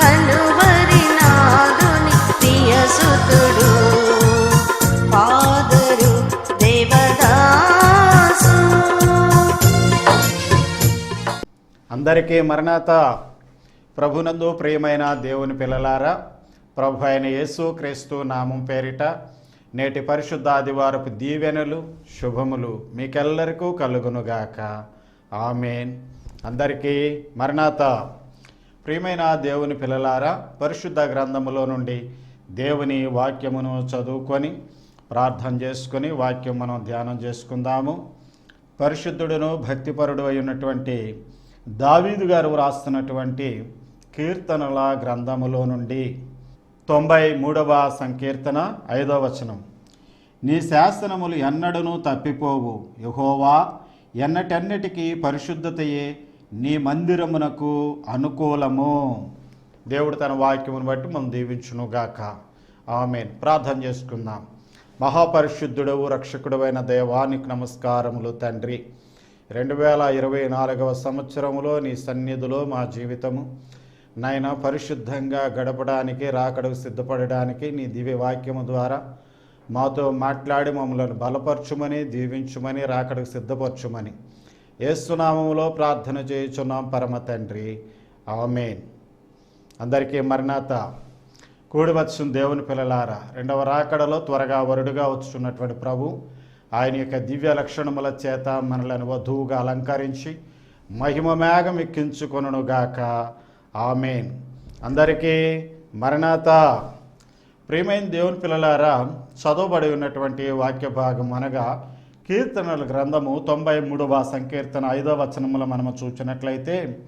కలువరి నాదుని ప్రియసుతుడు ఫాదరు దేవదాసు. అందరికీ మరణాత. ప్రభునందు ప్రియమైన దేవుని పిల్లలారా ప్రభు అయిన యేసు క్రీస్తు నామం పేరిట నేటి పరిశుద్ధ ఆదివారపు దీవెనలు శుభములు మీకెల్లరికూ కలుగునుగాక. ఆమెన్. అందరికీ మరణాత. ప్రియమైన దేవుని పిల్లలారా పరిశుద్ధ గ్రంథములో నుండి దేవుని వాక్యమును చదువుకొని ప్రార్థన చేసుకొని వాక్యం మనం ధ్యానం చేసుకుందాము. పరిశుద్ధుడును భక్తిపరుడు అయినటువంటి దావీదు గారు వ్రాస్తున్నటువంటి కీర్తనల గ్రంథములో నుండి తొంభై మూడవ సంకీర్తన ఐదవ వచనం. నీ శాసనములు ఎన్నడను తప్పిపోవు యహోవా. ఎన్నటెన్నటికీ పరిశుద్ధతయే నీ మందిరమునకు అనుకూలము. దేవుడు తన వాక్యమును బట్టి మనం దీవించునుగాక. ఆమెన్. ప్రార్థన చేసుకుందాం. మహాపరిశుద్ధుడవు రక్షకుడవైన దేవానికి నమస్కారములు తండ్రి. రెండు వేల ఇరవై నాలుగవ సంవత్సరములో నీ సన్నిధిలో మా జీవితము నాయన పరిశుద్ధంగా గడపడానికి రాకడకు సిద్ధపడడానికి నీ దివ్య వాక్యము ద్వారా మాతో మాట్లాడి మమ్మలను బలపరచుమని దీవించుమని రాకడకు సిద్ధపరచుమని. ఏసునామములో ప్రార్థన చేయుచున్నాం పరమ తండ్రి. ఆమెన్. అందరికీ మరణాత కూడి వచ్చిన దేవుని పిల్లలారా రెండవ రాకడలో త్వరగా వరుడుగా వచ్చున్నటువంటి ప్రభు ఆయన యొక్క దివ్య లక్షణముల చేత మనలను వధువుగా అలంకరించి మహిమ మేఘం ఎక్కించుకొనుగాక ఆమెన్. అందరికీ మరణాత. ప్రియమైన దేవుని పిల్లలారా చదవబడి ఉన్నటువంటి వాక్య భాగం అనగా కీర్తనల గ్రంథము తొంభై మూడవ సంకీర్తన ఐదవ వచనముల మనము చూచినట్లయితే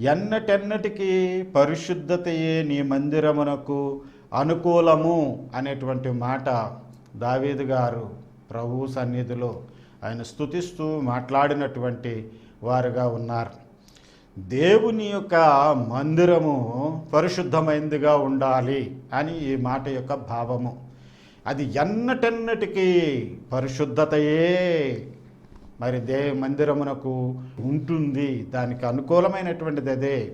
ఎన్నటెన్నటికీ పరిశుద్ధతయే నీ మందిరమునకు అనుకూలము అనేటువంటి మాట దావీదు గారు ప్రభు సన్నిధిలో ఆయన స్తుతిస్తూ మాట్లాడినటువంటి వారుగా ఉన్నారు. దేవుని యొక్క మందిరము పరిశుద్ధమైనదిగా ఉండాలి అని ఈ మాట యొక్క భావము. అది ఎన్నటెన్నటికీ పరిశుద్ధతయే. మరి దే మందిరమునకు ఉంటుంది. దానికి అనుకూలమైనటువంటిది అదే.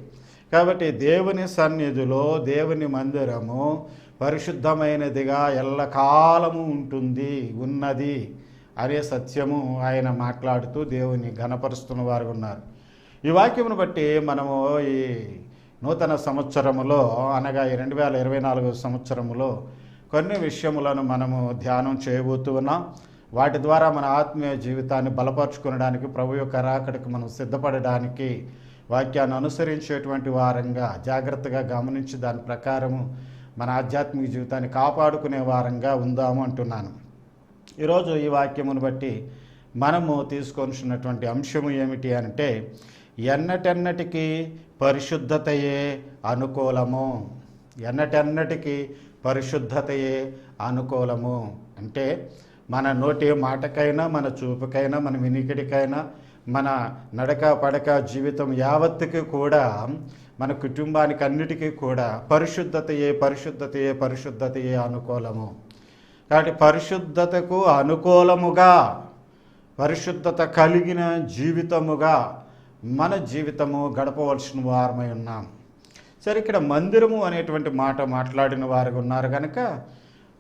కాబట్టి దేవుని సన్నిధిలో దేవుని మందిరము పరిశుద్ధమైనదిగా ఎల్లకాలము ఉంటుంది ఉన్నది అనే సత్యము ఆయన మాట్లాడుతూ దేవుని ఘనపరుస్తున్న వారు ఉన్నారు. ఈ వాక్యమును బట్టి మనము ఈ నూతన సంవత్సరములో అనగా ఈ రెండు వేల ఇరవై నాలుగు సంవత్సరములో కొన్ని విషయములను మనము ధ్యానం చేయబోతూ ఉన్నాం. వాటి ద్వారా మన ఆత్మీయ జీవితాన్ని బలపరుచుకునడానికి ప్రభు యొక్క రాకడికి మనం సిద్ధపడడానికి వాక్యాన్ని అనుసరించేటువంటి వారంగా జాగ్రత్తగా గమనించి దాని ప్రకారము మన ఆధ్యాత్మిక జీవితాన్ని కాపాడుకునే వారంగా ఉందాము అంటున్నాను. ఈరోజు ఈ వాక్యమును బట్టి మనము తీసుకొనిచున్నటువంటి అంశము ఏమిటి అంటే ఎన్నటెన్నటికి పరిశుద్ధతయే అనుకూలము? ఎన్నటెన్నటికి పరిశుద్ధతయే అనుకూలము? అంటే మన నోటి మాటకైనా మన చూపుకైనా మన వినికిడికైనా మన నడక పడక జీవితం యావత్తుకి కూడా మన కుటుంబానికి అన్నిటికీ కూడా పరిశుద్ధతయే పరిశుద్ధతయే పరిశుద్ధతయే అనుకూలము. కాబట్టి పరిశుద్ధతకు అనుకూలముగా పరిశుద్ధత కలిగిన జీవితముగా మన జీవితము గడపవలసిన వారమై ఉన్నాం. సరే ఇక్కడ మందిరము అనేటువంటి మాట మాట్లాడిన వారు ఉన్నారు కనుక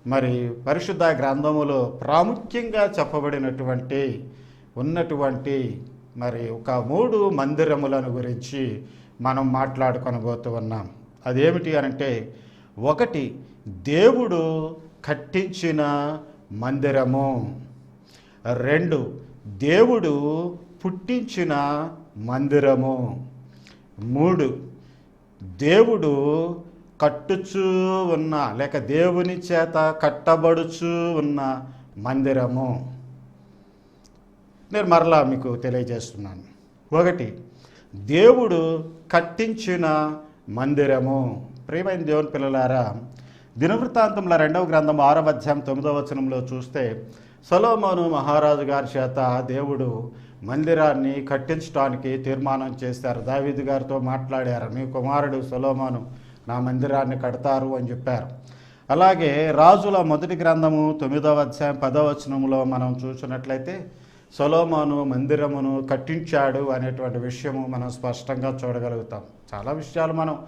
మరి పరిశుద్ధ గ్రంథములో ప్రాముఖ్యంగా చెప్పబడినటువంటి ఉన్నటువంటి మరి ఒక మూడు మందిరములను గురించి మనం మాట్లాడుకొనబోతూ ఉన్నాం. అదేమిటి అనంటే ఒకటి దేవుడు కట్టించిన మందిరము. రెండు దేవుడు పుట్టించిన మందిరము. మూడు దేవుడు కట్టుచూ ఉన్న లేక దేవుని చేత కట్టబడుచూ ఉన్న మందిరము. నేను మరలా మీకు తెలియజేస్తున్నాను. ఒకటి దేవుడు కట్టించిన మందిరము. ప్రియమైన దేవుని పిల్లలారా దినవృత్తాంతంలో రెండవ గ్రంథం ఆరవ అధ్యాయం తొమ్మిదవ వచనంలో చూస్తే సొలోమోను మహారాజు గారి చేత దేవుడు మందిరాన్ని కట్టించడానికి తీర్మానం చేశారు. దావీదు గారితో మాట్లాడారు. మీ కుమారుడు సొలోమోను నా మందిరాన్ని కడతారు అని చెప్పారు. అలాగే రాజుల మొదటి గ్రంథము తొమ్మిదవ అధ్యాయం పదవ మనం చూసినట్లయితే సొలోమాను మందిరమును కట్టించాడు అనేటువంటి విషయము మనం స్పష్టంగా చూడగలుగుతాం. చాలా విషయాలు మనం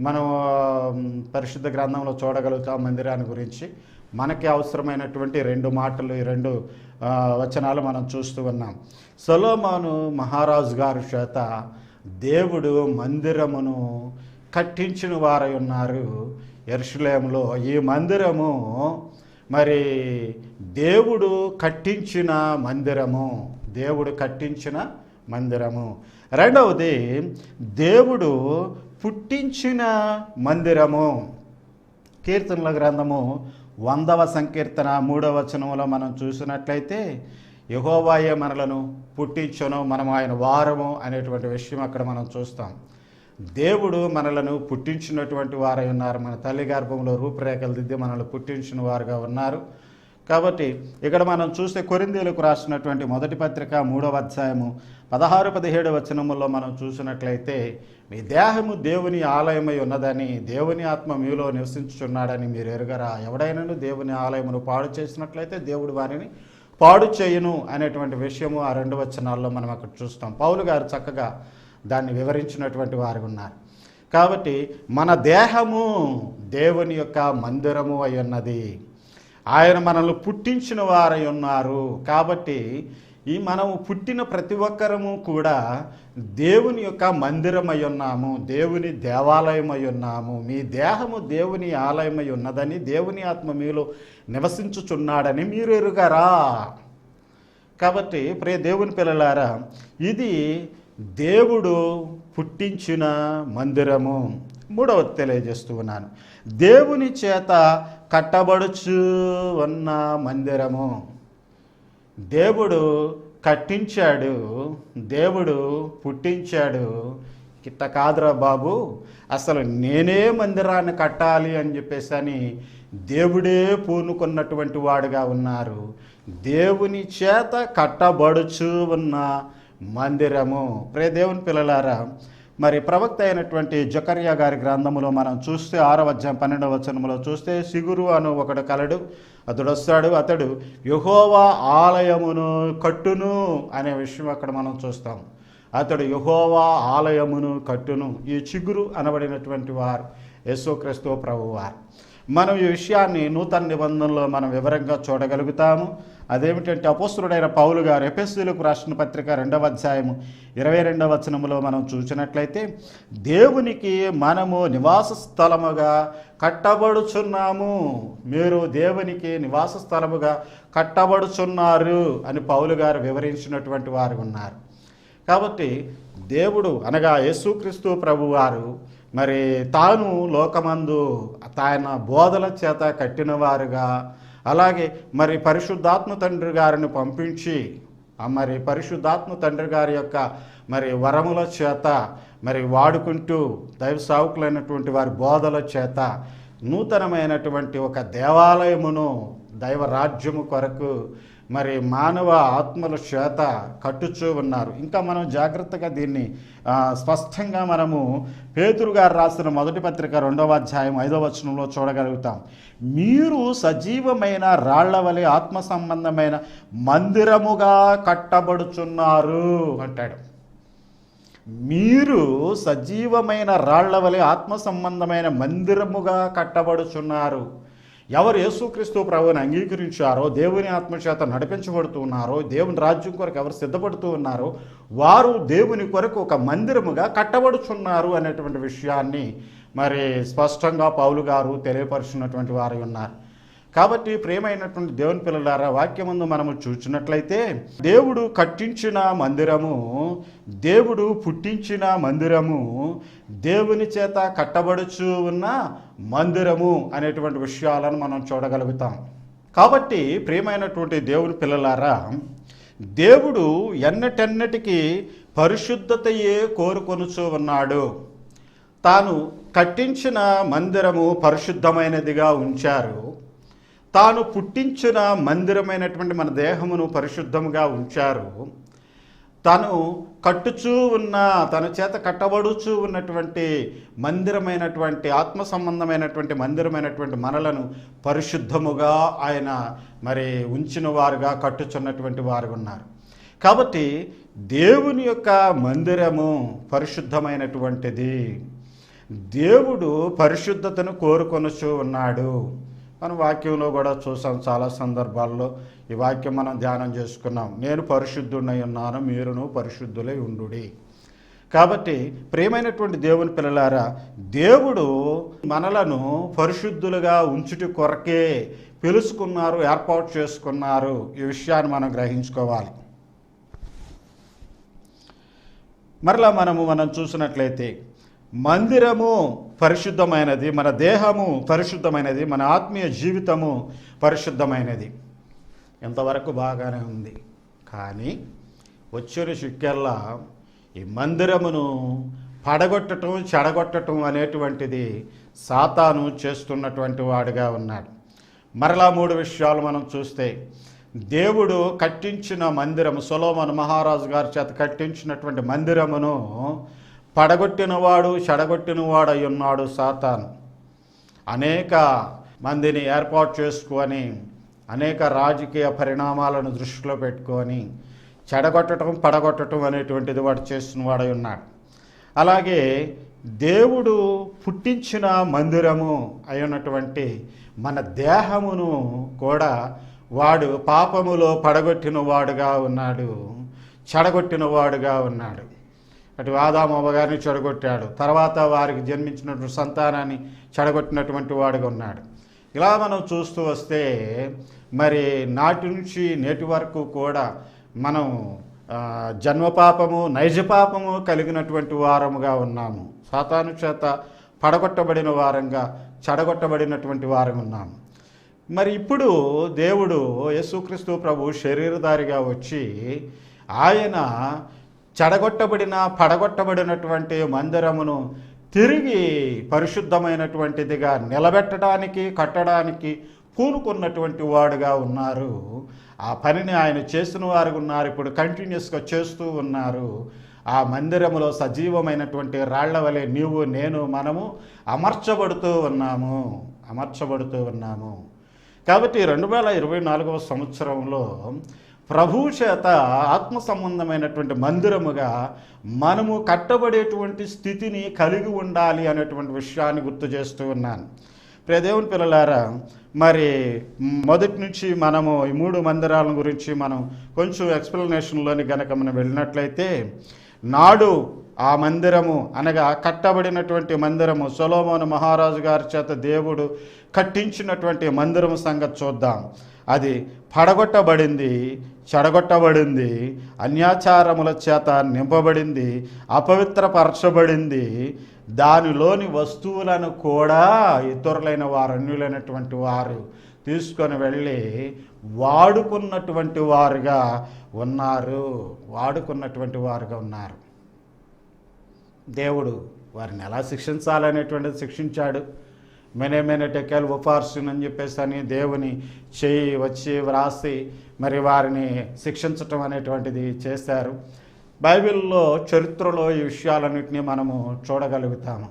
మనం పరిశుద్ధ గ్రంథంలో చూడగలుగుతాం మందిరాన్ని గురించి. మనకి అవసరమైనటువంటి రెండు మాటలు ఈ రెండు వచనాలు మనం చూస్తూ ఉన్నాం. సొలోమాను మహారాజు గారి చేత దేవుడు మందిరమును కట్టించిన వారై ఉన్నారు. ఎరుషులేములో ఈ మందిరము మరి దేవుడు కట్టించిన మందిరము. దేవుడు కట్టించిన మందిరము. రెండవది దేవుడు పుట్టించిన మందిరము. కీర్తనల గ్రంథము వందవ సంకీర్తన మూడవ వచనంలో మనం చూసినట్లయితే యహోవాయే మనలను పుట్టించను మనం ఆయన వారము అనేటువంటి విషయం అక్కడ మనం చూస్తాం. దేవుడు మనలను పుట్టించినటువంటి వారై ఉన్నారు. మన తల్లి గర్భంలో రూపురేఖలు దిద్ది మనల్ని పుట్టించిన వారుగా ఉన్నారు. కాబట్టి ఇక్కడ మనం చూస్తే కొరిందేలకు రాసినటువంటి మొదటి పత్రిక మూడవ అధ్యాయము పదహారు పదిహేడు వచనముల్లో మనం చూసినట్లయితే మీ దేహము దేవుని ఆలయమై ఉన్నదని దేవుని ఆత్మ మీలో నివసించుచున్నాడని మీరు ఎరుగరా? ఎవడైనాను దేవుని ఆలయమును పాడు చేసినట్లయితే దేవుడు వారిని పాడు చేయను? అనేటువంటి విషయము ఆ రెండు వచనాల్లో మనం అక్కడ చూస్తాం. పౌలు గారు చక్కగా దాన్ని వివరించినటువంటి వారు ఉన్నారు. కాబట్టి మన దేహము దేవుని యొక్క మందిరము అయి ఉన్నది. ఆయన మనల్ని పుట్టించిన వారై ఉన్నారు. కాబట్టి ఈ మనము పుట్టిన ప్రతి ఒక్కరము కూడా దేవుని యొక్క మందిరమై ఉన్నాము దేవుని దేవాలయమై ఉన్నాము. మీ దేహము దేవుని ఆలయమై ఉన్నదని దేవుని ఆత్మ మీలో నివసించుచున్నాడని మీరు ఎరుగరా? కాబట్టి ప్రే దేవుని పిల్లలారా ఇది దేవుడు పుట్టించిన మందిరము. మూడవది తెలియజేస్తూ ఉన్నాను. దేవుని చేత కట్టబడుచు ఉన్న మందిరము. దేవుడు కట్టించాడు దేవుడు పుట్టించాడు. ఇట్ట కాదురా బాబు అసలు నేనే మందిరాన్ని కట్టాలి అని చెప్పేసి అని దేవుడే పూనుకున్నటువంటి వాడుగా ఉన్నారు. దేవుని చేత కట్టబడుచు ఉన్న మందిరము. ప్రే దేవుని పిల్లలారా మరి ప్రవక్త అయినటువంటి జకర్యా గారి గ్రంథములో మనం చూస్తే ఆరవ అధ్యాయం పన్నెండవ వచనములో చూస్తే సిగురు అను ఒకడు కలడు అతడు వస్తాడు అతడు యహోవా ఆలయమును కట్టును అనే విషయం అక్కడ మనం చూస్తాం. అతడు యహోవా ఆలయమును కట్టును. ఈ చిగురు అనబడినటువంటి వారు యేసుక్రీస్తు ప్రభువారు. మనం ఈ విషయాన్ని నూతన నిబంధనలో మనం వివరంగా చూడగలుగుతాము. అదేమిటంటే అపోస్తుడైన పౌలు గారు ఎపిఎస్సీలకు రాసిన పత్రిక రెండవ అధ్యాయము ఇరవై రెండవ వచనములో మనం చూసినట్లయితే దేవునికి మనము నివాస స్థలముగా కట్టబడుచున్నాము. మీరు దేవునికి నివాస స్థలముగా కట్టబడుచున్నారు అని పౌలు గారు వివరించినటువంటి వారు ఉన్నారు. కాబట్టి దేవుడు అనగా యేసుక్రీస్తు ప్రభువారు మరి తాను లోకమందు ఆయన బోధల చేత కట్టినవారుగా అలాగే మరి పరిశుద్ధాత్మ తండ్రి గారిని పంపించి మరి పరిశుద్ధాత్మ తండ్రి గారి యొక్క మరి వరముల చేత మరి వాడుకుంటూ దైవ సావుకులైనటువంటి వారి బోధల చేత నూతనమైనటువంటి ఒక దేవాలయమును దైవ రాజ్యము కొరకు మరి మానవ ఆత్మల చేత కట్టుచూ ఉన్నారు. ఇంకా మనం జాగ్రత్తగా దీన్ని స్పష్టంగా మనము పేతురు గారు రాసిన మొదటి పత్రిక రెండవ అధ్యాయం ఐదవ వచనంలో చూడగలుగుతాం. మీరు సజీవమైన రాళ్ళ వలె ఆత్మ సంబంధమైన మందిరముగా కట్టబడుచున్నారు అంటాడు. మీరు సజీవమైన రాళ్ళ వలె ఆత్మ సంబంధమైన మందిరముగా కట్టబడుచున్నారు. ఎవరు యేసుక్రీస్తు ప్రభుని అంగీకరించారో దేవుని ఆత్మచేత నడిపించబడుతూ ఉన్నారో దేవుని రాజ్యం కొరకు ఎవరు సిద్ధపడుతూ ఉన్నారో వారు దేవుని కొరకు ఒక మందిరముగా కట్టబడుచున్నారు అనేటువంటి విషయాన్ని మరి స్పష్టంగా పౌలు గారు తెలియపరుచున్నటువంటి వారు ఉన్నారు. కాబట్టి ప్రేమైనటువంటి దేవుని పిల్లలారా వాక్యమందు మనము చూచినట్లయితే దేవుడు కట్టించిన మందిరము దేవుడు పుట్టించిన మందిరము దేవుని చేత కట్టబడుచు ఉన్న మందిరము అనేటువంటి విషయాలను మనం చూడగలుగుతాం. కాబట్టి ప్రియమైనటువంటి దేవుని పిల్లలారా దేవుడు ఎన్నటెన్నటికీ పరిశుద్ధతయే కోరుకొనుచూ ఉన్నాడు. తాను కట్టించిన మందిరము పరిశుద్ధమైనదిగా ఉంచారు. తాను పుట్టించిన మందిరమైనటువంటి మన దేహమును పరిశుద్ధముగా ఉంచారు. తను కట్టుచూ ఉన్న తన చేత కట్టబడుచూ ఉన్నటువంటి మందిరమైనటువంటి ఆత్మ సంబంధమైనటువంటి మందిరమైనటువంటి మనలను పరిశుద్ధముగా ఆయన మరి ఉంచిన వారుగా కట్టుచున్నటువంటి వారు ఉన్నారు. కాబట్టి దేవుని యొక్క మందిరము పరిశుద్ధమైనటువంటిది. దేవుడు పరిశుద్ధతను కోరుకొనుచూ ఉన్నాడు. మనం వాక్యంలో కూడా చూసాం చాలా సందర్భాల్లో ఈ వాక్యం మనం ధ్యానం చేసుకున్నాం. నేను పరిశుద్ధుడై ఉన్నాను మీరును పరిశుద్ధులై ఉండుడి. కాబట్టి ప్రియమైనటువంటి దేవుని పిల్లలారా దేవుడు మనలను పరిశుద్ధులుగా ఉంచుటి కొరకే పిలుచుకున్నారు ఏర్పాటు చేసుకున్నారు. ఈ విషయాన్ని మనం గ్రహించుకోవాలి. మరలా మనము మనం చూసినట్లయితే మందిరము పరిశుద్ధమైనది మన దేహము పరిశుద్ధమైనది మన ఆత్మీయ జీవితము పరిశుద్ధమైనది. ఎంతవరకు బాగానే ఉంది. కానీ వచ్చిన చిక్కెల్లా ఈ మందిరమును పడగొట్టటం చెడగొట్టటం అనేటువంటిది సాతాను చేస్తున్నటువంటి వాడుగా ఉన్నాడు. మరలా మూడు విషయాలు మనం చూస్తే దేవుడు కట్టించిన మందిరము సొలోమన్ మహారాజు గారి చేత కట్టించినటువంటి మందిరమును పడగొట్టినవాడు చెడగొట్టినవాడు అయి ఉన్నాడు సాతాను. అనేక మందిని ఏర్పాటు చేసుకొని అనేక రాజకీయ పరిణామాలను దృష్టిలో పెట్టుకొని చెడగొట్టడం పడగొట్టడం అనేటువంటిది వాడు చేసిన వాడై ఉన్నాడు అలాగే దేవుడు పుట్టించిన మందిరము అయినటువంటి మన దేహమును కూడా వాడు పాపములో పడగొట్టిన వాడుగా ఉన్నాడు చెడగొట్టిన వాడుగా ఉన్నాడు. అటు ఆదామవ్వ గారిని చెడగొట్టాడు. తర్వాత వారికి జన్మించినటువంటి సంతానాన్ని చెడగొట్టినటువంటి వాడుగా ఉన్నాడు. ఇలా మనం చూస్తూ వస్తే మరి నాటి నుంచి నేటి వరకు కూడా మనం జన్మపాపము నైజపాపము కలిగినటువంటి వారముగా ఉన్నాము. సాతాను చేత పడగొట్టబడిన వారంగా చెడగొట్టబడినటువంటి వారం ఉన్నాము. మరి ఇప్పుడు దేవుడు యేసుక్రీస్తు ప్రభు శరీరధారిగా వచ్చి ఆయన చెడగొట్టబడిన పడగొట్టబడినటువంటి మందిరమును తిరిగి పరిశుద్ధమైనటువంటిదిగా నిలబెట్టడానికి కట్టడానికి పూనుకున్నటువంటి వాడుగా ఉన్నారు. ఆ పనిని ఆయన చేసిన వారు ఉన్నారు. ఇప్పుడు కంటిన్యూస్గా చేస్తూ ఉన్నారు. ఆ మందిరములో సజీవమైనటువంటి రాళ్ళ వలె నీవు నేను మనము అమర్చబడుతూ ఉన్నాము. అమర్చబడుతూ ఉన్నాము. కాబట్టి రెండు వేల ఇరవై నాలుగవ సంవత్సరంలో ప్రభు చేత ఆత్మ సంబంధమైనటువంటి మందిరముగా మనము కట్టబడేటువంటి స్థితిని కలిగి ఉండాలి అనేటువంటి విషయాన్ని గుర్తు చేస్తూ ఉన్నాను. ప్రదేవుని పిల్లలారా మరి మొదటి నుంచి మనము ఈ మూడు మందిరాల గురించి మనం కొంచెం ఎక్స్ప్లెనేషన్లోని గనక మనం వెళ్ళినట్లయితే నాడు ఆ మందిరము అనగా కట్టబడినటువంటి మందిరము సొలోమోను మహారాజు గారి చేత దేవుడు కట్టించినటువంటి మందిరము సంగతి చూద్దాం. అది పడగొట్టబడింది చెడగొట్టబడింది అన్యాచారముల చేత నింపబడింది అపవిత్రపరచబడింది. దానిలోని వస్తువులను కూడా ఇతరులైన వారు అన్యులైనటువంటి వారు తీసుకొని వెళ్ళి వాడుకున్నటువంటి వారుగా ఉన్నారు. వాడుకున్నటువంటి వారుగా ఉన్నారు. దేవుడు వారిని ఎలా శిక్షించాలనేటువంటిది శిక్షించాడు. మెనే మెనే టెక్కలు ఉపార్సున్ అని చెప్పేసి అని దేవుని చేయి వచ్చి వ్రాసి మరి వారిని శిక్షించటం అనేటువంటిది చేశారు. బైబిల్లో చరిత్రలో ఈ విషయాలన్నింటినీ మనము చూడగలుగుతాము.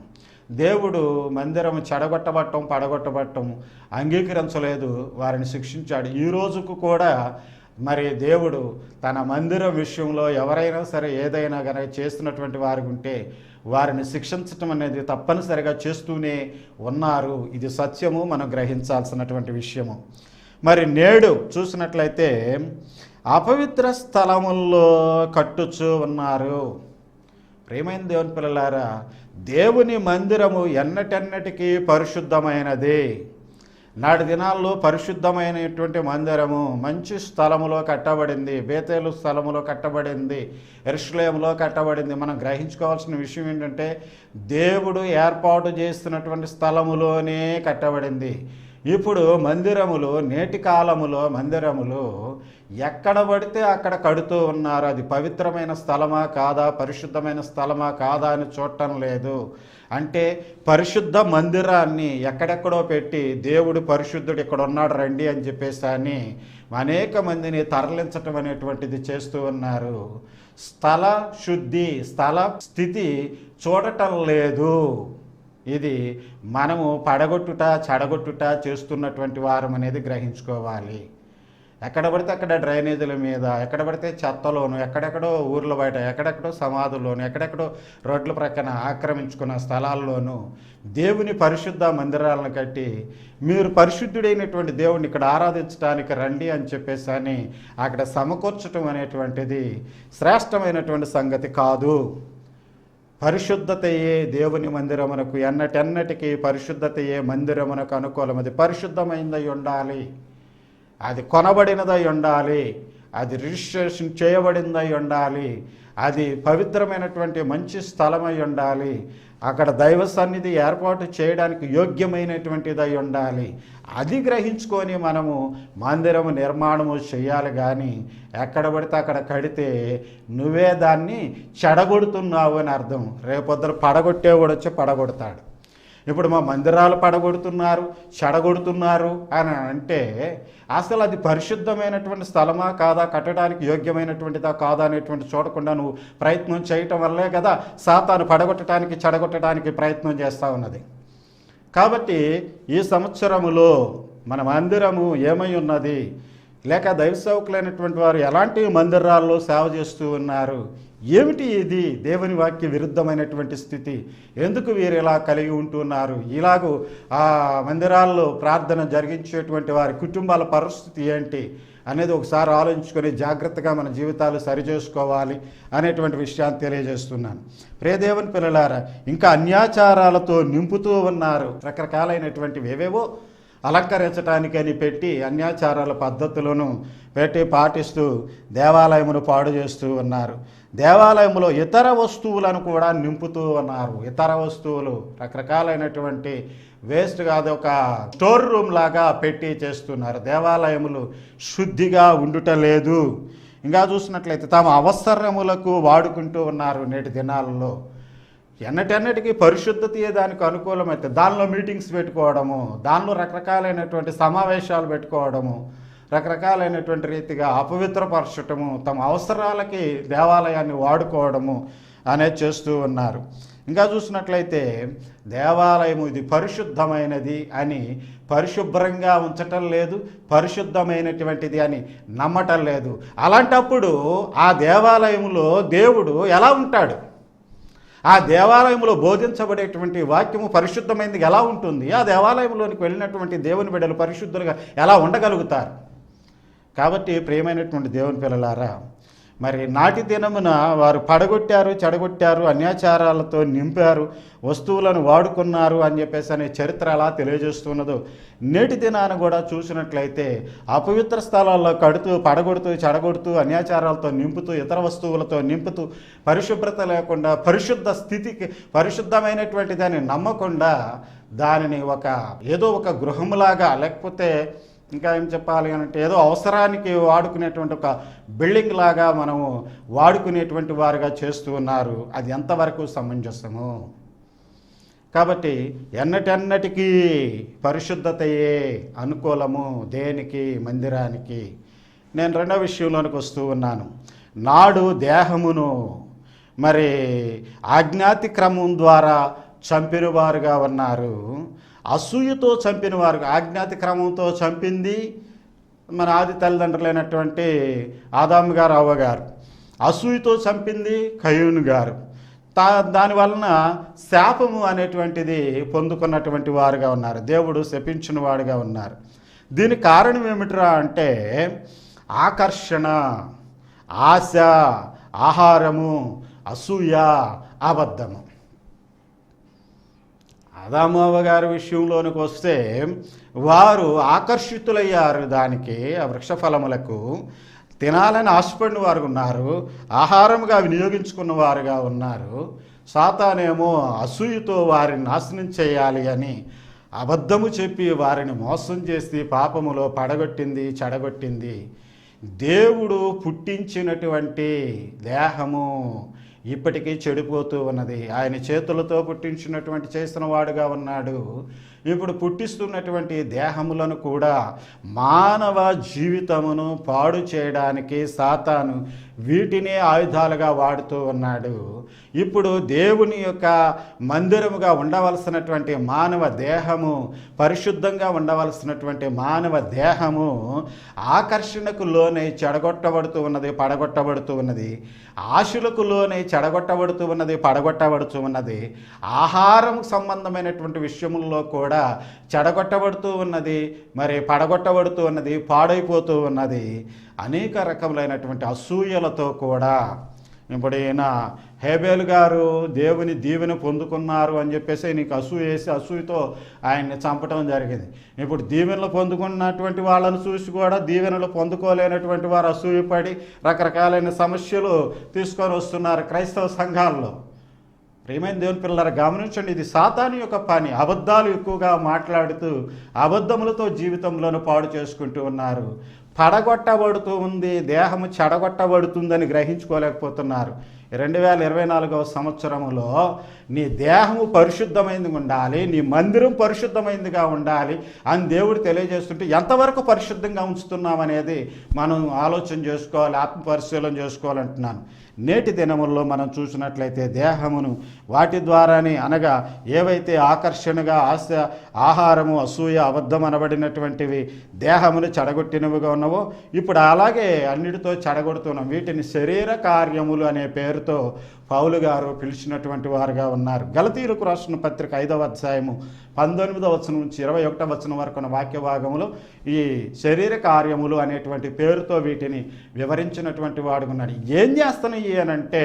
దేవుడు మందిరం చెడగొట్టబట్టం పడగొట్టబట్టం అంగీకరించలేదు వారిని శిక్షించాడు. ఈ రోజుకు కూడా మరి దేవుడు తన మందిరం విషయంలో ఎవరైనా సరే ఏదైనా కనుక చేస్తున్నటువంటి వారికి ఉంటే వారిని శిక్షించటం అనేది తప్పనిసరిగా చేస్తూనే ఉన్నారు. ఇది సత్యము మనం గ్రహించాల్సినటువంటి విషయము. మరి నేడు చూసినట్లయితే అపవిత్ర స్థలముల్లో కట్టుచు ఉన్నారు. ప్రేమైన దేవుని పిల్లలారా దేవుని మందిరము ఎన్నటెన్నటికీ పరిశుద్ధమైనది. నాటి దినాల్లో పరిశుద్ధమైనటువంటి మందిరము మంచి స్థలములో కట్టబడింది బేతేలు స్థలములో కట్టబడింది ఎరుషులేములో కట్టబడింది. మనం గ్రహించుకోవాల్సిన విషయం ఏంటంటే దేవుడు ఏర్పాటు చేస్తున్నటువంటి స్థలములోనే కట్టబడింది. ఇప్పుడు మందిరములు నేటి కాలములో మందిరములు ఎక్కడ పడితే అక్కడ కడుతూ ఉన్నారు. అది పవిత్రమైన స్థలమా కాదా? పరిశుద్ధమైన స్థలమా కాదా అని చూడటం లేదు. అంటే పరిశుద్ధ మందిరాన్ని ఎక్కడెక్కడో పెట్టి దేవుడు పరిశుద్ధుడు ఇక్కడ ఉన్నాడు రండి అని చెప్పేసి అని అనేక మందిని తరలించటం అనేటువంటిది చేస్తూ ఉన్నారు. స్థల శుద్ధి స్థల స్థితి చూడటం లేదు. ఇది మనము పడగొట్టుట చెడగొట్టుట చేస్తున్నటువంటి వారం అనేది గ్రహించుకోవాలి. ఎక్కడ పడితే అక్కడ డ్రైనేజీల మీద ఎక్కడ పడితే చెత్తలోను ఎక్కడెక్కడో ఊర్ల బయట ఎక్కడెక్కడో సమాధుల్లోను ఎక్కడెక్కడో రోడ్ల ప్రక్కన ఆక్రమించుకున్న స్థలాల్లోనూ దేవుని పరిశుద్ధ మందిరాలను కట్టి మీరు పరిశుద్ధుడైనటువంటి దేవుడిని ఇక్కడ ఆరాధించడానికి రండి అని చెప్పేసి అని అక్కడ సమకూర్చటం అనేటువంటిది శ్రేష్టమైనటువంటి సంగతి కాదు. పరిశుద్ధతయే దేవుని మందిరమునకు ఎన్నటెన్నటికి పరిశుద్ధతయే మందిరమునకు అనుకూలమది పరిశుద్ధమైనదై ఉండాలి. అది కొనబడినదై ఉండాలి. అది రిజిస్ట్రేషన్ చేయబడిందై ఉండాలి. అది పవిత్రమైనటువంటి మంచి స్థలమై ఉండాలి. అక్కడ దైవ సన్నిధి ఏర్పాటు చేయడానికి యోగ్యమైనటువంటిదై ఉండాలి. అది గ్రహించుకొని మనము మందిరము నిర్మాణము చేయాలి కానీ ఎక్కడ పడితే అక్కడ కడితే నువ్వే దాన్ని చెడగొడుతున్నావు అని అర్థం. రేపొద్దున పడగొట్టేవాడు వచ్చి పడగొడతాడు. ఇప్పుడు మా మందిరాలు పడగొడుతున్నారు చెడగొడుతున్నారు అని అంటే అసలు అది పరిశుద్ధమైనటువంటి స్థలమా కాదా? కట్టడానికి యోగ్యమైనటువంటిదా కాదా అనేటువంటి చూడకుండా నువ్వు ప్రయత్నం చేయటం వల్లే కదా సాతాను పడగొట్టడానికి చెడగొట్టడానికి ప్రయత్నం చేస్తూ ఉన్నది. కాబట్టి ఈ సంవత్సరములో మన మందిరము ఏమై ఉన్నది? లేక దైవ సేవకులైనటువంటి వారు ఎలాంటి మందిరాల్లో సేవ చేస్తూ ఉన్నారు? ఏమిటి ఇది? దేవుని వాక్య విరుద్ధమైనటువంటి స్థితి. ఎందుకు వీరు ఇలా కలిగి ఉంటున్నారు? ఇలాగూ ఆ మందిరాల్లో ప్రార్థన జరిగించేటువంటి వారి కుటుంబాల పరిస్థితి ఏంటి? అనేది ఒకసారి ఆలోచించుకొని జాగ్రత్తగా మన జీవితాలు సరిచేసుకోవాలి అనేటువంటి విషయాన్ని తెలియజేస్తున్నాను. ప్రియదేవుని పిల్లలారా ఇంకా అన్యాచారాలతో నింపుతూ ఉన్నారు. రకరకాలైనటువంటివి ఏవేవో అలంకరించడానికని పెట్టి అన్యాచారాల పద్ధతులను పెట్టి పాటిస్తూ దేవాలయమును పాడు చేస్తూ ఉన్నారు. దేవాలయంలో ఇతర వస్తువులను కూడా నింపుతూ ఉన్నారు. ఇతర వస్తువులు రకరకాలైనటువంటి వేస్ట్ కాదు ఒక స్టోర్ రూమ్ లాగా పెట్టి చేస్తున్నారు. దేవాలయములు శుద్ధిగా ఉండుటలేదు. ఇంకా చూసినట్లయితే తమ అవసరములకు వాడుకుంటూ ఉన్నారు నేటి దినాలలో. ఎన్నటెన్నటికీ పరిశుద్ధతయే దానికి అనుకూలమైతే దానిలో మీటింగ్స్ పెట్టుకోవడము దానిలో రకరకాలైనటువంటి సమావేశాలు పెట్టుకోవడము రకరకాలైనటువంటి రీతిగా అపవిత్రపరచటము తమ అవసరాలకి దేవాలయాన్ని వాడుకోవడము అనేది చేస్తూ ఉన్నారు. ఇంకా చూసినట్లయితే దేవాలయము ఇది పరిశుద్ధమైనది అని పరిశుభ్రంగా ఉంచటం లేదు పరిశుద్ధమైనటువంటిది అని నమ్మటం లేదు. అలాంటప్పుడు ఆ దేవాలయంలో దేవుడు ఎలా ఉంటాడు? ఆ దేవాలయంలో బోధించబడేటువంటి వాక్యము పరిశుద్ధమైనది ఎలా ఉంటుంది? ఆ దేవాలయంలోనికి వెళ్ళినటువంటి దేవుని బిడ్డలు పరిశుద్ధులుగా ఎలా ఉండగలుగుతారు? కాబట్టి ప్రియమైనటువంటి దేవుని పిల్లలారా మరి నాటి దినమున వారు పడగొట్టారు చెడగొట్టారు అన్యాచారాలతో నింపారు వస్తువులను వాడుకున్నారు అని చెప్పేసి అనే చరిత్ర ఎలా తెలియజేస్తున్నదో నేటి దినాన్ని కూడా చూసినట్లయితే అపవిత్ర స్థలాల్లో కడుతూ పడగొడుతూ చెడగొడుతూ అన్యాచారాలతో నింపుతూ ఇతర వస్తువులతో నింపుతూ పరిశుభ్రత లేకుండా పరిశుద్ధ స్థితికి పరిశుద్ధమైనటువంటి దాన్ని నమ్మకుండా దానిని ఒక ఏదో ఒక గృహములాగా లేకపోతే ఇంకా ఏం చెప్పాలి అంటే ఏదో అవసరానికి వాడుకునేటువంటి ఒక బిల్డింగ్ లాగా మనము వాడుకునేటువంటి వారుగా చేస్తూ ఉన్నారు. అది ఎంతవరకు సమంజసము? కాబట్టి ఎన్నటెన్నటికీ పరిశుద్ధతయే అనుకూలము దేనికి మందిరానికి? నేను రెండో విషయంలోనికి వస్తూ ఉన్నాను. నాడు దేహమును మరి ఆజ్ఞాతి క్రమం ద్వారా చంపిన వారుగా ఉన్నారు. అసూయతో చంపిన వారు ఆజ్ఞాతి క్రమంతో చంపింది మన ఆది తల్లిదండ్రులైనటువంటి ఆదాము గారు అవ్వ గారు. అసూయతో చంపింది కయూన్ గారు. తా దాని వలన శాపము అనేటువంటిది పొందుకున్నటువంటి వారుగా ఉన్నారు. దేవుడు శపించిన వాడుగా ఉన్నారు. దీని కారణం ఏమిట్రా అంటే ఆకర్షణ ఆశ ఆహారము అసూయ అబద్ధము. ఆదామవ్వ గారి విషయంలోనికి వస్తే వారు ఆకర్షితులయ్యారు దానికి ఆ వృక్షఫలములకు. తినాలని ఆశపడిన వారు ఉన్నారు ఆహారంగా వినియోగించుకున్న వారుగా ఉన్నారు. సాతానేమో అసూయతో వారిని నాశనం చేయాలి అని అబద్ధము చెప్పి వారిని మోసం చేసి పాపములో పడగొట్టింది చెడగొట్టింది. దేవుడు పుట్టించినటువంటి దేహము ఇప్పటికీ చెడిపోతూ ఉన్నది. ఆయన చేతులతో పుట్టించినటువంటి చేసిన వాడుగా ఉన్నాడు. ఇప్పుడు పుట్టిస్తున్నటువంటి దేహములను కూడా మానవ జీవితమును పాడు చేయడానికి సాతాను వీటినే ఆయుధాలుగా వాడుతూ ఉన్నాడు. ఇప్పుడు దేవుని యొక్క మందిరముగా ఉండవలసినటువంటి మానవ దేహము పరిశుద్ధంగా ఉండవలసినటువంటి మానవ దేహము ఆకర్షణకు లోనై చెడగొట్టబడుతూ ఉన్నది పడగొట్టబడుతూ ఉన్నది. ఆశులకు లోనై చెడగొట్టబడుతూ ఉన్నది పడగొట్టబడుతూ ఉన్నది. ఆహారం సంబంధమైనటువంటి విషయముల్లో కూడా చెడగొట్టబడుతూ ఉన్నది మరి పడగొట్టబడుతూ ఉన్నది పాడైపోతూ ఉన్నది. అనేక రకములైనటువంటి అసూయలతో కూడా ఇప్పుడు ఈయన హేబేల్ గారు దేవుని దీవెన పొందుకున్నారు అని చెప్పేసి నీకు అసూయ వేసి అసూయతో ఆయన్ని చంపటం జరిగింది. ఇప్పుడు దీవెనలు పొందుకున్నటువంటి వాళ్ళని చూసి కూడా దీవెనలు పొందుకోలేనటువంటి వారు అసూయపడి రకరకాలైన సమస్యలు తీసుకొని వస్తున్నారు క్రైస్తవ సంఘాల్లో. ప్రేమైన దేవుని పిల్లల గమనించండి ఇది సాతాను యొక్క పని. అబద్ధాలు ఎక్కువగా మాట్లాడుతూ అబద్ధములతో జీవితంలోను పాడు చేసుకుంటూ ఉన్నారు. పడగొట్టబడుతూ ఉంది దేహము చెడగొట్టబడుతుందని గ్రహించుకోలేకపోతున్నారు. రెండు వేల ఇరవై నాలుగవ సంవత్సరంలో నీ దేహము పరిశుద్ధమైంది ఉండాలి నీ మందిరం పరిశుద్ధమైందిగా ఉండాలి అని దేవుడు తెలియజేస్తుంటే ఎంతవరకు పరిశుద్ధంగా ఉంచుతున్నాం అనేది మనం ఆలోచన చేసుకోవాలి ఆత్మ పరిశీలన చేసుకోవాలంటున్నాను. నేటి దినముల్లో మనం చూసినట్లయితే దేహమును వాటి ద్వారానే అనగా ఏవైతే ఆకర్షణగా ఆశ ఆహారము అసూయ అబద్ధం అనబడినటువంటివి దేహమును చెడగొట్టినవిగా ఉన్నవో ఇప్పుడు అలాగే అన్నిటితో చెడగొడుతున్నాం. వీటిని శరీర కార్యములు అనే పేరుతో పౌలు గారు పిలిచినటువంటి వారుగా ఉన్నారు. గలతీరుకు రాసిన పత్రిక ఐదవ అధ్యాయము పంతొమ్మిదవ వచనం నుంచి ఇరవై ఒకటవ వచనం వరకు ఉన్న వాక్య భాగములు ఈ శరీర కార్యములు అనేటువంటి పేరుతో వీటిని వివరించినటువంటి వాడు ఉన్నాడు. ఏం చేస్తున్నాయి అంటే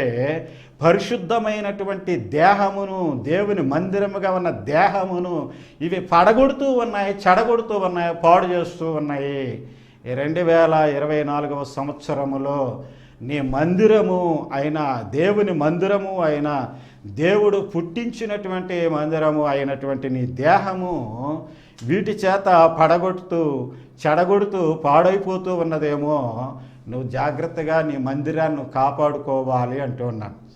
పరిశుద్ధమైనటువంటి దేహమును దేవుని మందిరముగా ఉన్న దేహమును ఇవి పడగొడుతూ ఉన్నాయి చెడగొడుతూ ఉన్నాయి పాడు చేస్తూ ఉన్నాయి. రెండు వేల ఇరవై నాలుగవ సంవత్సరములో నీ మందిరము అయిన దేవుని మందిరము అయిన దేవుడు పుట్టించినటువంటి మందిరము అయినటువంటి నీ దేహము వీటి చేత పడగొడుతూ చెడగొడుతూ పాడైపోతూ ఉన్నదేమో. నువ్వు జాగ్రత్తగా నీ మందిరాన్ని కాపాడుకోవాలి అంటూ ఉన్నాను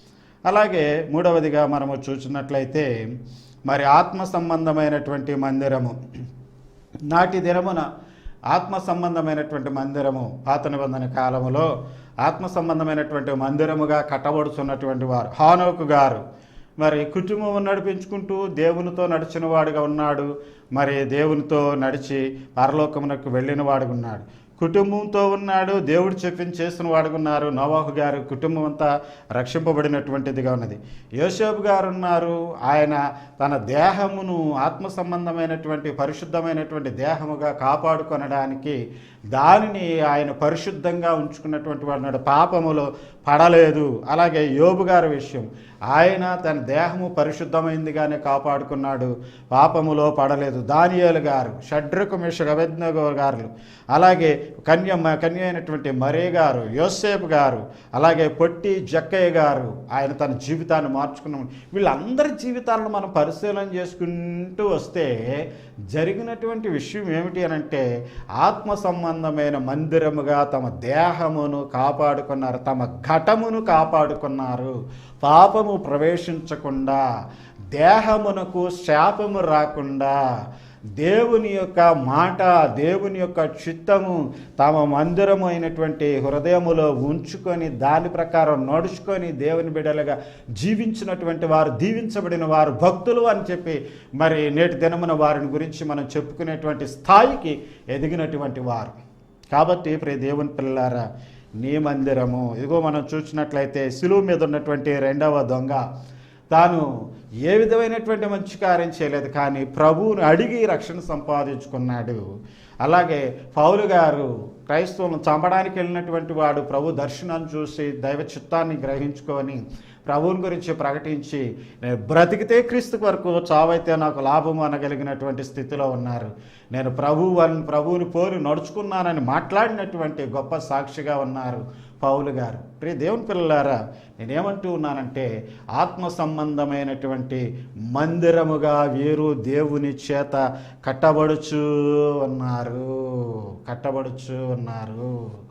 అలాగే మూడవదిగా మనము చూసినట్లయితే మరి ఆత్మ సంబంధమైనటువంటి మందిరము. నాటి దినమున ఆత్మ సంబంధమైనటువంటి మందిరము పాత నిబంధన కాలములో ఆత్మ సంబంధమైనటువంటి మందిరముగా కట్టబడుచున్నటువంటి వారు. హానోకు గారు మరి కుటుంబం నడిపించుకుంటూ దేవునితో నడిచిన వాడుగా ఉన్నాడు. మరి దేవునితో నడిచి పరలోకమునకు వెళ్ళిన వాడుగా ఉన్నాడు. కుటుంబంతో ఉన్నాడు దేవుడు చెప్పింది చేసిన వాడుకున్నారు నవాహు గారు కుటుంబం అంతా రక్షింపబడినటువంటిదిగా ఉన్నది. యోసేపు గారు ఉన్నారు. ఆయన తన దేహమును ఆత్మ సంబంధమైనటువంటి పరిశుద్ధమైనటువంటి దేహముగా కాపాడుకొనడానికి దానిని ఆయన పరిశుద్ధంగా ఉంచుకున్నటువంటి వాడు ఉన్నాడు. పాపములో పడలేదు. అలాగే యోబు గారి విషయం. ఆయన తన దేహము పరిశుద్ధమైందిగానే కాపాడుకున్నాడు. పాపములో పడలేదు. దానియాలు గారు షడ్రకు మిష గారు అలాగే కన్య కన్య అయినటువంటి మరే గారు యోసేపు గారు అలాగే పొట్టి జక్కయ్య గారు ఆయన తన జీవితాన్ని మార్చుకున్నాం వీళ్ళందరి జీవితాలను మనం పరిశీలన చేసుకుంటూ వస్తే జరిగినటువంటి విషయం ఏమిటి అని అంటే ఆత్మ సంబంధమైన మందిరముగా తమ దేహమును కాపాడుకున్నారు తమ ఘటమును కాపాడుకున్నారు. పాపము ప్రవేశించకుండా దేహమునకు శాపము రాకుండా దేవుని యొక్క మాట దేవుని యొక్క చిత్తము తమ మందిరము అయినటువంటి హృదయములో ఉంచుకొని దాని ప్రకారం నడుచుకొని దేవుని బిడ్డలుగా జీవించినటువంటి వారు దీవించబడిన వారు భక్తులు అని చెప్పి మరి నేటి దినమున వారిని గురించి మనం చెప్పుకునేటువంటి స్థాయికి ఎదిగినటువంటి వారు. కాబట్టి ప్రే దేవుని పిల్లారా నీ మందిరము ఇదిగో మనం చూసినట్లయితే సిలువు మీద ఉన్నటువంటి రెండవ దొంగ. తాను ఏ విధమైనటువంటి మంచి కార్యం చేయలేదు కానీ ప్రభువును అడిగి రక్షణ సంపాదించుకున్నాడు. అలాగే పౌలు గారు క్రైస్తవులను చంపడానికి వెళ్ళినటువంటి వాడు ప్రభు దర్శనాన్ని చూసి దైవ చిత్తాన్ని గ్రహించుకొని ప్రభువుని గురించి ప్రకటించి నేను బ్రతికితే క్రీస్తు వరకు చావైతే నాకు లాభం అనగలిగినటువంటి స్థితిలో ఉన్నారు. నేను ప్రభువు ప్రభు ప్రభువుని పోరు నడుచుకున్నానని మాట్లాడినటువంటి గొప్ప సాక్షిగా ఉన్నారు. పౌలు గారు. ప్రియ దేవుని పిల్లలారా నేనేమంటూ ఉన్నానంటే ఆత్మ సంబంధమైనటువంటి మందిరముగా వీరు దేవుని చేత కట్టబడుచు ఉన్నారు. కట్టబడుచు ఉన్నారు.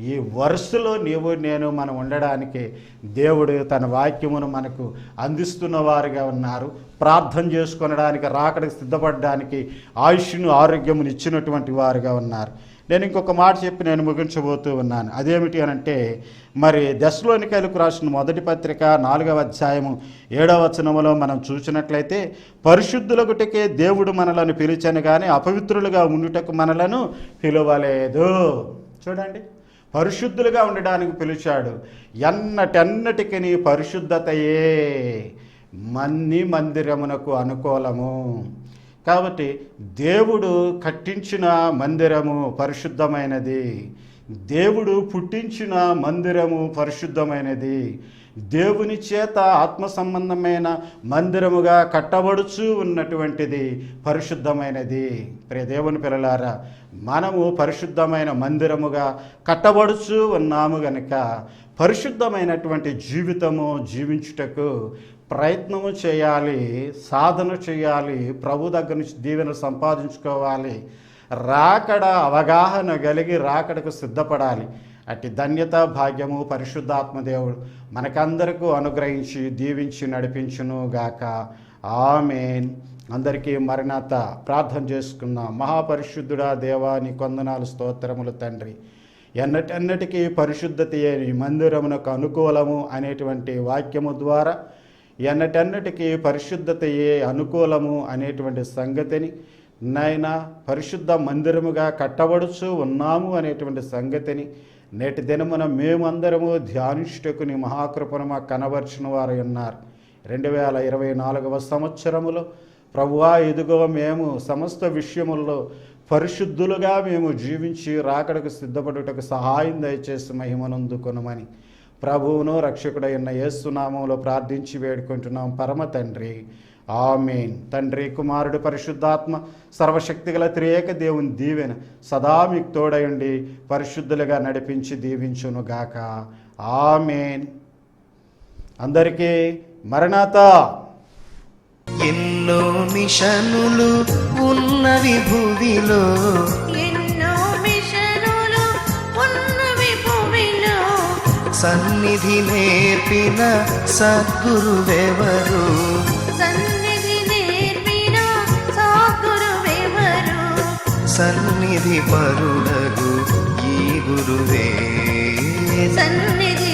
ఈ వరుసలో నీవు నేను మనం ఉండడానికి దేవుడు తన వాక్యమును మనకు అందిస్తున్న వారుగా ఉన్నారు. ప్రార్థన చేసుకొనడానికి రాకడికి సిద్ధపడడానికి ఆయుష్ను ఆరోగ్యమును ఇచ్చినటువంటి వారుగా ఉన్నారు. నేను ఇంకొక మాట చెప్పి నేను ముగించబోతూ ఉన్నాను. అదేమిటి అని అంటే మరి దశలోనికైలకు రాసిన మొదటి పత్రిక నాలుగవ అధ్యాయము ఏడవ వచనములో మనం చూసినట్లయితే పరిశుద్ధులగుటకే దేవుడు మనలను పిలిచాను కానీ అపవిత్రులుగా ఉండుటకు మనలను పిలవలేదు. చూడండి. పరిశుద్ధులుగా ఉండడానికి పిలిచాడు. ఎన్నటెన్నటికి పరిశుద్ధతయే? మన్ని మందిరమునకు అనుకూలము? కాబట్టి దేవుడు కట్టించిన మందిరము పరిశుద్ధమైనది. దేవుడు పుట్టించిన మందిరము పరిశుద్ధమైనది. దేవుని చేత ఆత్మ సంబంధమైన మందిరముగా కట్టబడుచు ఉన్నటువంటిది పరిశుద్ధమైనది. ప్రే దేవుని పిల్లలారా మనము పరిశుద్ధమైన మందిరముగా కట్టబడుచు ఉన్నాము గనుక పరిశుద్ధమైనటువంటి జీవితము జీవించుటకు ప్రయత్నము చేయాలి సాధన చేయాలి ప్రభు దగ్గర నుంచి దీవెన సంపాదించుకోవాలి. రాకడ అవగాహన కలిగి రాకడకు సిద్ధపడాలి. అట్టి ధన్యత భాగ్యము పరిశుద్ధాత్మదేవుడు మనకందరికీ మనకందరకు అనుగ్రహించి దీవించి నడిపించును గాక ఆమెన్. అందరికీ మరణాత ప్రార్థన చేసుకున్న మహాపరిశుద్ధుడా దేవా నీ కొందనాలు స్తోత్రములు తండ్రి. ఎన్నటెన్నటికీ పరిశుద్ధతయే నీ మందిరమునకు అనుకూలము అనేటువంటి వాక్యము ద్వారా ఎన్నటెన్నటికీ పరిశుద్ధతయే అనుకూలము అనేటువంటి సంగతిని నాయన పరిశుద్ధ మందిరముగా కట్టబడుచు ఉన్నాము అనేటువంటి సంగతిని నేటి దినమున మేమందరము ధ్యానిష్ఠకు నీ మహాకృపను మా కనబర్చిన వారు ఉన్నారు. రెండు వేల ఇరవై నాలుగవ సంవత్సరములో ప్రభువా ఇదిగో మేము సమస్త విషయముల్లో పరిశుద్ధులుగా మేము జీవించి రాకడకు సిద్ధపడుటకు సహాయం దయచేసి మహిమనందుకొనమని ప్రభువును రక్షకుడైన యేసునామంలో ప్రార్థించి వేడుకుంటున్నాం. పరమ తండ్రి ఆమెన్. తండ్రి కుమారుడు పరిశుద్ధాత్మ సర్వశక్తిగల త్రియేక దేవుని దీవెన సదా మీకు తోడయండి పరిశుద్ధులుగా నడిపించి దీవించును గాక ఆమెన్. అందరికీ మరణాత. ఎన్నో మిషనులు ఉన్నవి భూమిలో సన్నిధి నేర్పిన సద్గురువెవరు? సన్నిధి నేర్పిన సాకురువెవరు సన్నిధి పరుడగు ఈ గురువే. సన్నిధి